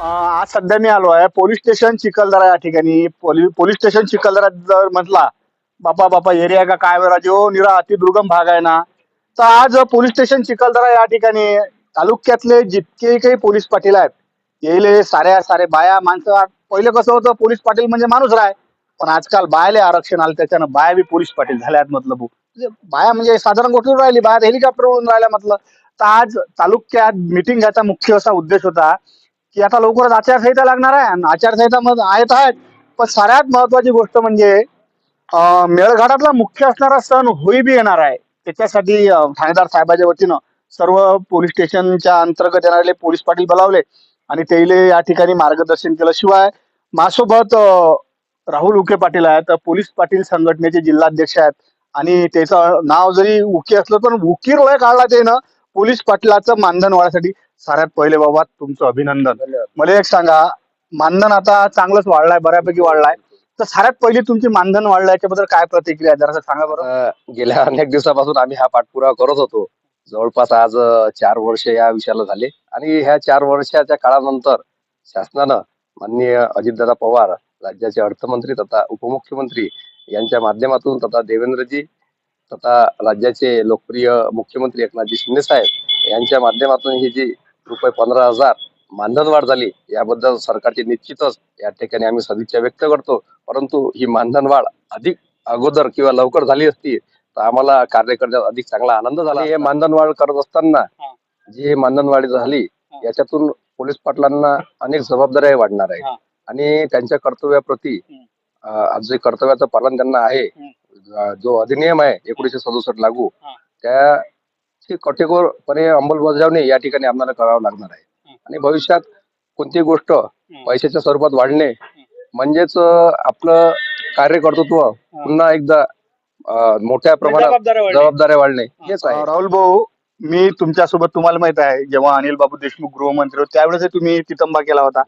आज सध्या मी आलो आहे. पोलीस स्टेशन चिखलदरा या ठिकाणी. पोलीस स्टेशन चिखलदरा जर म्हटला बापा बापा एरिया का काय राजो निरा अतिदुर्गम भाग आहे ना तर आज पोलीस स्टेशन चिखलदरा या ठिकाणी तालुक्यातले जितके काही पोलीस पाटील आहेत येले साऱ्या सारे बाया माणसं पहिले कसं होतं पोलीस पाटील म्हणजे माणूस राय पण आजकाल बायाले आरक्षण आलं त्याच्यानं बाया बी पोलीस पाटील झाल्यात मतलब म्हणजे बाया म्हणजे साधारण गोठून राहिली बाया हेलिकॉप्टरवरून राहिल्या म्हटलं. तर आज तालुक्यात मिटिंग घ्यायचा मुख्य असा उद्देश होता की आता लवकरच आचारसंहिता लागणार आहे आणि आचारसंहिता मग आहेत आहेत. पण सगळ्यात महत्वाची गोष्ट म्हणजे मेळघाटातला मुख्य असणारा सण होळी बी येणार आहे. त्याच्यासाठी ठाणेदार साहेबाच्या वतीनं सर्व पोलीस स्टेशनच्या अंतर्गत येणारे पोलीस पाटील बोलावले आणि त्याले या ठिकाणी मार्गदर्शन केलं. शिवाय माझ्यासोबत राहुल उके पाटील आहेत पोलीस पाटील संघटनेचे जिल्हाध्यक्ष आहेत. आणि त्याचं नाव जरी उके असलं पण उकीर वय काढला त्यानं. पोलीस पाटलाचं मानधन वाढण्यासाठी साऱ्यात पहिले बाबा तुमचं अभिनंदन. मला एक सांगा मानधन आता चांगलंच वाढलाय बऱ्यापैकी वाढलाय. तर साऱ्यात पहिली तुमची मानधन वाढलं याच्याबद्दल काय प्रतिक्रिया? जरासं सांगा बरं. गेल्या अनेक दिवसापासून आम्ही हा पाठपुरावा करत होतो. जवळपास आज चार वर्ष या विषयाला झाले. आणि ह्या चार वर्षाच्या काळानंतर शासनानं माननीय अजितदादा पवार राज्याचे अर्थमंत्री तथा उपमुख्यमंत्री यांच्या माध्यमातून तथा देवेंद्रजी तथा राज्याचे लोकप्रिय मुख्यमंत्री एकनाथजी शिंदे साहेब यांच्या माध्यमातून ही जी रुपये पंधरा हजार मानधन वाढ झाली याबद्दल सरकारची निश्चितच या ठिकाणी आम्ही सदिच्छा व्यक्त करतो परंतु ही मानधन वाढ अधिक अगोदर किंवा लवकर झाली असती तर आम्हाला कार्य करण्यात अधिक चांगला आनंद झाला हे मानधन वाढ करत असताना. जी हे मानधन वाढ झाली. याच्यातून पोलीस पाटलांना अनेक जबाबदाऱ्या वाढणार. आहे आणि त्यांच्या कर्तव्याप्रती जे कर्तव्याचं पालन त्यांना आहे जो अधिनियम आहे एकोणीसशे सदुसष्ट लागू हा. त्याची कटेकोरपणे अंमलबजावणी या ठिकाणी आम्हाला करावं लागणार आहे. आणि भविष्यात कोणती गोष्ट पैशाच्या स्वरूपात वाढणे म्हणजेच आपलं कार्यकर्तृत्व पुन्हा एकदा मोठ्या प्रमाणात जबाबदाऱ्या वाढणे. हेच आहे. राहुल भाऊ मी तुमच्यासोबत तुम्हाला माहीत आहे जेव्हा अनिल बाबू देशमुख गृहमंत्री होते त्यावेळेस तुम्ही तितंबा केला होता.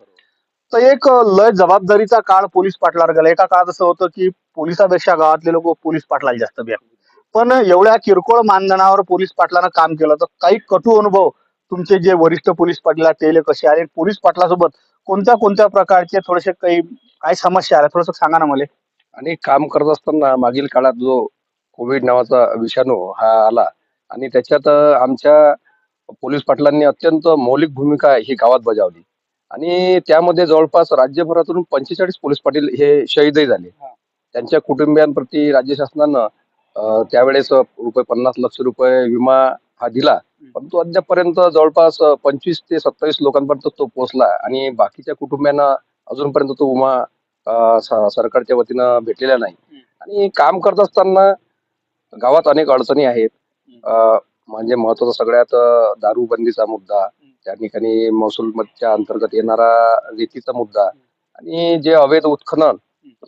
तर एक लय जबाबदारीचा काळ पोलीस पाटलावर गेला. एका काळात असं होतं की पोलिसापेक्षा गावातले लोक पोलीस पाटलाला जास्त बिया पण एवढ्या किरकोळ मानधनावर पोलीस पाटलानं काम केलं तर काही कटू अनुभव तुमचे जे वरिष्ठ पोलीस पाटील आहेत ते कसे आले पोलीस पाटलासोबत कोणत्या कोणत्या प्रकारचे थोडेसे काही काय समस्या आल्या? थोडस सांगा ना मला. आणि काम करत असताना मागील काळात जो कोविड नावाचा विषाणू हा आला आणि त्याच्यात आमच्या पोलीस पाटलांनी अत्यंत मौलिक भूमिका ही गावात बजावली. आणि त्यामध्ये जवळपास राज्यभरातून पंचेचाळीस पोलीस पाटील हे शहीदही झाले. त्यांच्या कुटुंबियांप्रती राज्य शासनानं त्यावेळेस रुपये पन्नास लक्ष रुपये विमा हा दिला. परंतु अद्यापर्यंत जवळपास पंचवीस ते सत्तावीस लोकांपर्यंत तो पोहोचला आणि बाकीच्या कुटुंबियांना अजूनपर्यंत तो विमा सरकारच्या वतीनं भेटलेला नाही. आणि काम करत असताना गावात अनेक अडचणी आहेत. म्हणजे महत्त्वाचा सगळ्यात दारूबंदीचा मुद्दा त्या ठिकाणी महसूलच्या अंतर्गत येणारा रेतीचा मुद्दा आणि जे अवैध उत्खनन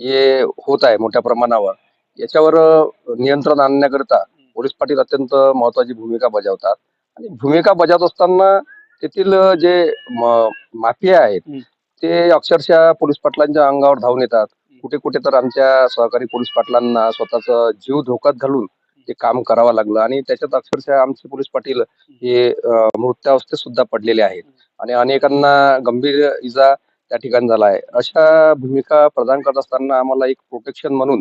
हे होत आहे मोठ्या प्रमाणावर याच्यावर नियंत्रण आणण्याकरिता पोलीस पाटील अत्यंत महत्वाची भूमिका बजावतात. आणि भूमिका बजावत असताना तेथील जे माफिया आहेत. ते अक्षरशः पोलीस पाटलांच्या अंगावर धावून येतात. कुठे कुठे तर आमच्या सहकारी पोलीस पाटलांना स्वतःचा जीव धोक्यात घालून ते काम करावं लागलं. आणि त्याच्यात अक्षरशः आमचे पोलीस पाटील हे मृत्यावस्थेत सुद्धा पडलेले आहेत. आणि अनेकांना गंभीर इजा त्या ठिकाणी झाला आहे. अशा भूमिका प्रदान करत असताना आम्हाला एक प्रोटेक्शन म्हणून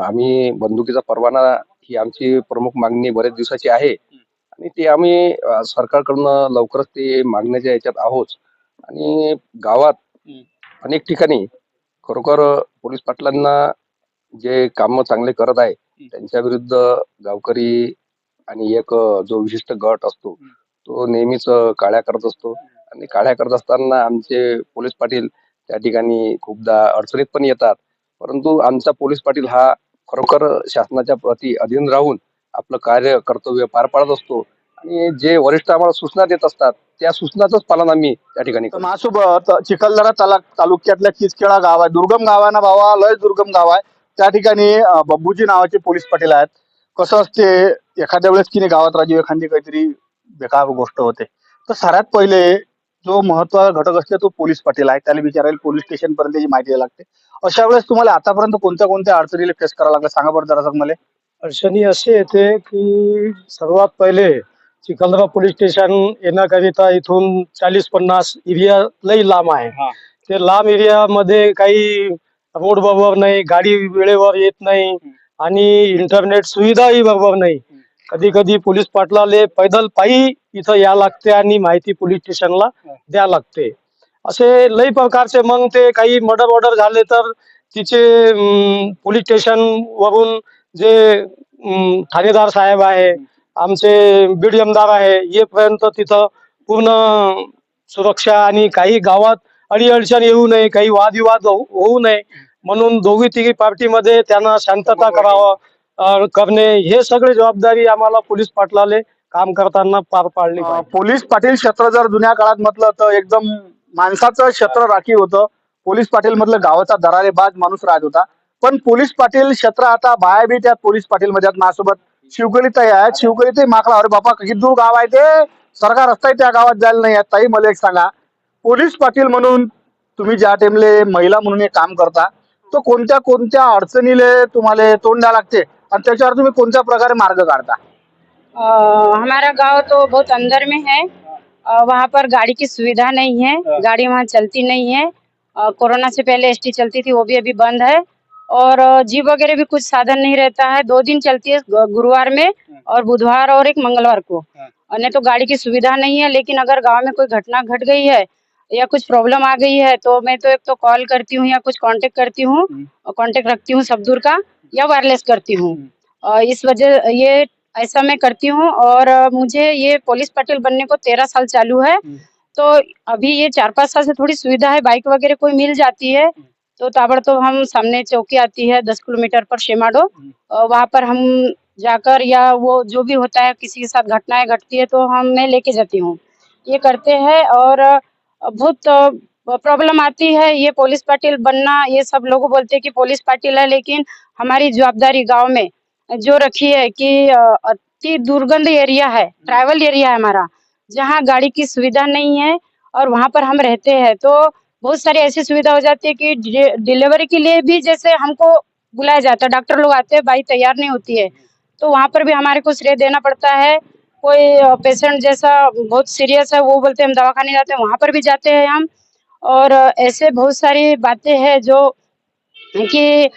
आम्ही बंदुकीचा परवाना ही आमची प्रमुख मागणी बरेच दिवसाची आहे. आणि ते आम्ही सरकारकडून सरकारकडनं लवकरच ते मागण्याच्या याच्यात आहोत. आणि गावात अनेक ठिकाणी खरोखर पोलीस पाटलांना जे काम चांगले करत आहे त्यांच्या विरुद्ध गावकरी आणि एक जो विशिष्ट गट असतो तो नेहमीच काळ्या करत असतो. आणि काळ्या करत असताना आमचे पोलीस पाटील त्या ठिकाणी खूपदा अडचणीत पण येतात. परंतु आमचा पोलीस पाटील हा खरोखर शासनाच्या प्रती अधीन राहून आपलं कार्य कर्तव्य पार पाडत असतो. आणि जे वरिष्ठ आम्हाला सूचना देत असतात त्या सूचनाचंच पालन आम्ही त्या ठिकाणी माझ्यासोबत चिखलदरा ताला तालुक्यातल्या किचखेडा गाव आहे. दुर्गम गाव आहे ना भावा? लय दुर्गम गाव आहे. त्या ठिकाणी बब्बूजी नावाचे पोलीस पाटील आहेत. कसं असते एखाद्या वेळेस की नाही गावात राजीव एखादी काहीतरी बेकार गोष्ट होते. तर सगळ्यात पहिले जो महत्त्वाचा घटक असते तो पोलीस पाटील आहे त्याला विचारायला पोलीस स्टेशन पर्यंत त्याची माहिती लागते. अशा वेळेस तुम्हाला आतापर्यंत कोणत्या कोणत्या अडचणीला फेस करावं लागलं? सांगा बरं जरा मला अडचणी असे येते की सर्वात पहिले चिखलदरा पोलीस स्टेशन येण्याकरिता इथून चाळीस पन्नास एरिया लई लांब आहे. ते लांब एरियामध्ये काही रोड बरोबर नाही गाडी वेळेवर येत नाही आणि इंटरनेट सुविधाही बरोबर नाही. कधी कधी पोलीस पाटलाले पैदल पायी इथं या लागते आणि माहिती पोलीस स्टेशनला द्या लागते. असे लई प्रकारचे मग ते काही मर्डर ऑर्डर झाले तर तिचे पोलीस स्टेशन वरून जे ठाणेदार साहेब आहे आमचे बीडीएमदार आहे येपर्यंत तिथं पूर्ण सुरक्षा आणि काही गावात अडीअडचण येऊ नये काही वादविवाद होऊ नये. म्हणून दोघी तिघी पार्टीमध्ये त्यांना शांतता करावं. करणे हे सगळे जबाबदारी आम्हाला पोलीस पाटलाले काम करताना पार पाडली पोलीस पाटील क्षेत्र जर जुन्या काळात म्हटलं तर एकदम माणसाचं क्षेत्र राखीव होतं. पोलीस पाटील मधलं गावाचा दरारे बाज माणूस राहत होता. पण पोलीस पाटील क्षेत्र आता बाया बी त्यात पोलीस पाटील मध्ये माझ्यासोबत. शिवकरीताई आहेत शिवकरीताई माकला अरे बापा किती दूर गाव आहे ते. सरकार रस्ता त्या गावात जायला नाही आहेत ताई मला एक सांगा. पोलीस पाटील म्हणून तुम्ही ज्या टाइमले महिला म्हणून एक काम करता तो कोणत्या कोणत्या अडचणीले तुम्हाला तोंड द्यावं लागते? आणि त्याच्यावर तुम्ही कोणत्या प्रकारे मार्ग काढता? अ, हमारा गाँव तो बहुत अंदर में है। अ, वहाँ पर गाड़ी की सुविधा नहीं है। गाड़ी वहाँ चलती नहीं है। अ, कोरोना से पहले एसटी चलती थी वो भी अभी बंद है। और अ, जीप वगैरह भी कुछ साधन नहीं रहता है। दो दिन चलती है ग- गुरुवार में और बुधवार और एक मंगलवार को। और नहीं तो गाड़ी की सुविधा नहीं है लेकिन अगर गाँव में कोई घटना घट गई है या कुछ प्रॉब्लम आ गई है तो मैं तो एक तो कॉल करती हूँ या कुछ कांटेक्ट करती हूँ। और कांटेक्ट रखती हूँ सब दूर का। या वायरलेस करती हूँ। इस वजह ये ऐसा मैं करती हूँ और मुझे ये पुलिस पटेल बनने को तेरह साल चालू है। तो अभी ये चार पाँच साल से थोड़ी सुविधा है बाइक वगैरह कोई मिल जाती है तो ताबड़तोड़ हम सामने चौकी आती है दस किलोमीटर पर शेमाडो। अ, वहाँ पर हम जाकर या वो जो भी होता है किसी के साथ घटनाएँ घटती है तो हम मैं लेके जाती हूँ। ये करते हैं और बहुत प्रॉब्लम आती है, ये पुलिस पाटिल बनना, ये सब लोग बोलते हैं कि पुलिस पाटिल है, लेकिन हमारी जवाबदारी गाँव में जो रखी है कि अति दुर्गंध एरिया है ट्रैवल एरिया है हमारा, जहाँ गाड़ी की सुविधा नहीं है और वहाँ पर हम रहते हैं तो बहुत सारी ऐसी सुविधा हो जाती है कि डिलीवरी के लिए भी जैसे हमको बुलाया जाता है डॉक्टर लोग आते हैं, बाई तैयार नहीं होती है तो वहाँ पर भी हमारे को श्रेय देना पड़ता है, कोई पेशेंट जैसा बहुत सीरियस है, वो बोलते हैं, हम दवाखाने जाते हैं, वहाँ पर भी जाते हैं हम और ऐसे बहुत सारी बातें हैं जो कि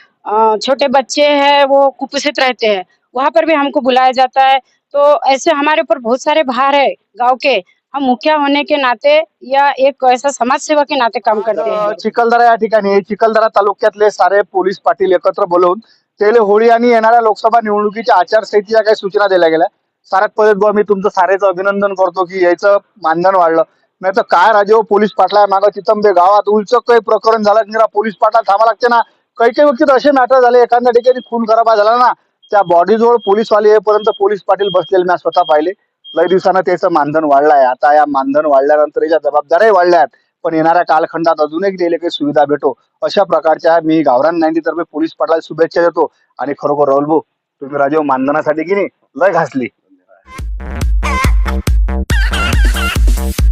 छोटे बच्चे हैं वो कुपोषित रहते हैं। वहाँ पर भी हमको बुलाया जाता है। तो ऐसे हमारे ऊपर बहुत सारे भार है गांव के। हम मुखिया होने के नाते या एक ऐसा समाज सेवा के नाते काम करते हैं। चिखलदरा या ठिकाणी चिखलदरा तालुक्यातले सारे पोलीस पाटील एकत्र बोलवून त्याला होळी आणि येणाऱ्या लोकसभा निवडणुकीच्या आचारसंहितेच्या काही सूचना दिल्या गेल्या. साऱ्यात पहिले बुवा मी तुमचं सारेचं अभिनंदन करतो की याचं मानधन वाढलं. नाही तर काय राजे हो, पोलीस पाटला मागं चितंबे गावात? उलचक काही प्रकरण झालं निरा पोलीस पाटला थांबा लागते ना. काही काही व्यक्ती असे मॅटर झाले एखाद्या ठिकाणी खून खराबा झाला ना त्या बॉडीजवळ पोलीसवाले येईपर्यंत पोलीस पाटील बसलेले मी स्वतः पाहिले. लय दिवसानं त्याचं मानधन वाढलंय. आता या मानधन वाढल्यानंतर याच्या जबाबदाऱ्याही आहेत पण येणाऱ्या कालखंडात अजून एक दिले काही सुविधा भेटो. अशा प्रकारच्या मी गावरान नाईन्टी तर्फे पोलीस पाटला शुभेच्छा देतो. आणि खरोखर राहुल भाऊ तुम्ही राजे हो, मानधनासाठी की नाही लय घासली.